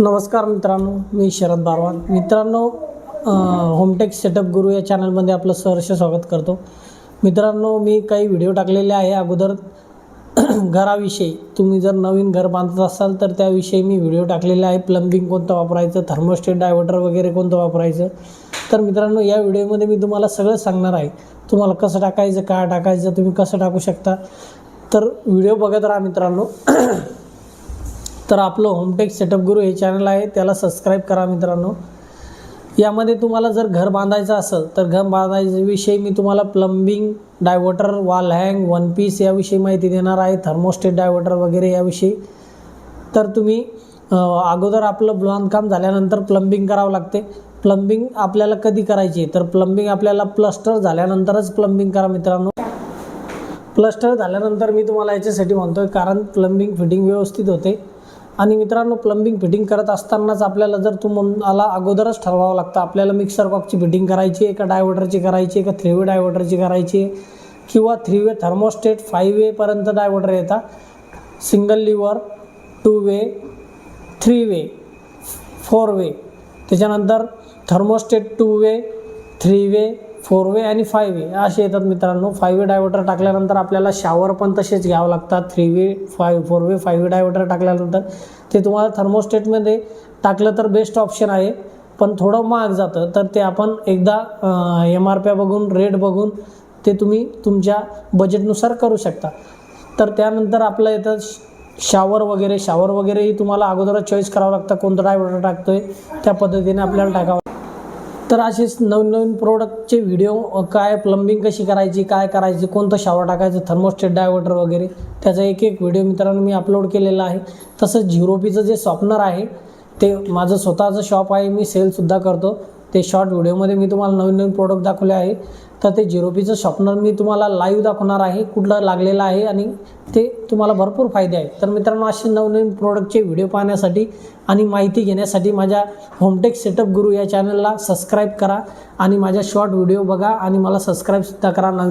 नमस्कार मित्रांनो मी शरद बारवान मित्रांनो होमटेक सेटअप गुरु या चॅनलमध्ये आपलं सहर्ष स्वागत करतो. मित्रांनो मी काही व्हिडिओ टाकलेले आहे अगोदर. घराविषयी. तुम्ही जर नवीन घर बांधत असाल तर त्याविषयी मी व्हिडिओ टाकलेले आहे. प्लंबिंग कोणतं वापरायचं थर्मोस्टेट डायव्हर्टर वगैरे कोणतं वापरायचं. तर मित्रांनो या व्हिडिओमध्ये मी तुम्हाला सगळं सांगणार आहे. तुम्हाला कसं टाकायचं काय टाकायचं तुम्ही कसं टाकू शकता. तर व्हिडिओ बघत राहा मित्रांनो. तर आपलं होमटेक सेटअप गुरु हे चॅनल आहे त्याला सबस्क्राईब करा मित्रांनो. यामध्ये तुम्हाला जर घर बांधायचं असेल तर घर बांधायच्याविषयी मी तुम्हाला plumbing diverter wall hung one piece याविषयी माहिती देणार आहे थर्मोस्टेट डायव्हर्टर वगैरे याविषयी. तर तुम्ही अगोदर आपलं बांधकाम झाल्यानंतर प्लंबिंग करावं लागते. प्लंबिंग आपल्याला कधी करायची? तर प्लंबिंग आपल्याला प्लस्टर झाल्यानंतरच प्लंबिंग करा मित्रांनो. प्लस्टर झाल्यानंतर मी तुम्हाला याच्यासाठी म्हणतो आहे कारण प्लंबिंग फिटिंग व्यवस्थित होते. आणि मित्रांनो प्लंबिंग फिटिंग करत असतानाच आपल्याला जर तुम्हाला अगोदरच ठरवावं लागतं आपल्याला मिक्सर बॉक्सची फिटिंग करायची आहे का डायव्हर्टरची करायची आहे का थ्री वे डायव्हर्टरची करायची आहे किंवा थ्री वे थर्मोस्टेट फाईव्ह वेपर्यंत डायव्हर्टर येतात single lever two way three way four way त्याच्यानंतर thermostat two way three way four way आणि फाय वे असे येतात मित्रांनो. फाय वे डायव्हर्टर टाकल्यानंतर आपल्याला शावर पण तसेच घ्यावं लागतात. Three way five four way five way diverter टाकल्यानंतर ते तुम्हाला थर्मोस्टेटमध्ये टाकलं तर बेस्ट ऑप्शन आहे. पण थोडं महाग जातं. तर ते आपण एकदा एम आर पी बघून रेट बघून ते तुम्ही तुमच्या बजेटनुसार करू शकता. तर त्यानंतर आपलं येतं शावर वगैरे. शावर वगैरेही तुम्हाला अगोदरच चॉईस करावं लागतं कोणतं डायव्हर्टर टाकतोय. त्या पद्धतीने आपल्याला टाकावं तर असेच नवीन नवीन प्रोडक्टचे व्हिडिओ काय प्लंबिंग कशी करायची काय करायची कोणतं शावर टाकायचं थर्मोस्टेट डायव्हर्टर वगैरे त्याचा एक एक व्हिडिओ मित्रांनो मी अपलोड केलेला आहे. तसंच झिरोपीचं जे सॉफ्टनर आहे ते माझं स्वतःचं शॉप आहे मी सेलसुद्धा करतो. ते शॉर्ट व्हिडिओमध्ये मी तुम्हाला नवीन नवीन प्रोडक्ट दाखवले आहे. तर ते झिरोपीचं शॉपनर मी तुम्हाला लाईव्ह दाखवणार आहे कुठलं लागलेलं आहे आणि ते तुम्हाला भरपूर फायदे आहेत. तर मित्रांनो असे नवनवीन प्रोडक्टचे व्हिडिओ पाहण्यासाठी आणि माहिती घेण्यासाठी माझ्या होमटेक सेटअप गुरु या चॅनलला सबस्क्राईब करा आणि माझ्या शॉर्ट व्हिडिओ बघा आणि मला सबस्क्राईबसुद्धा करा. नवीन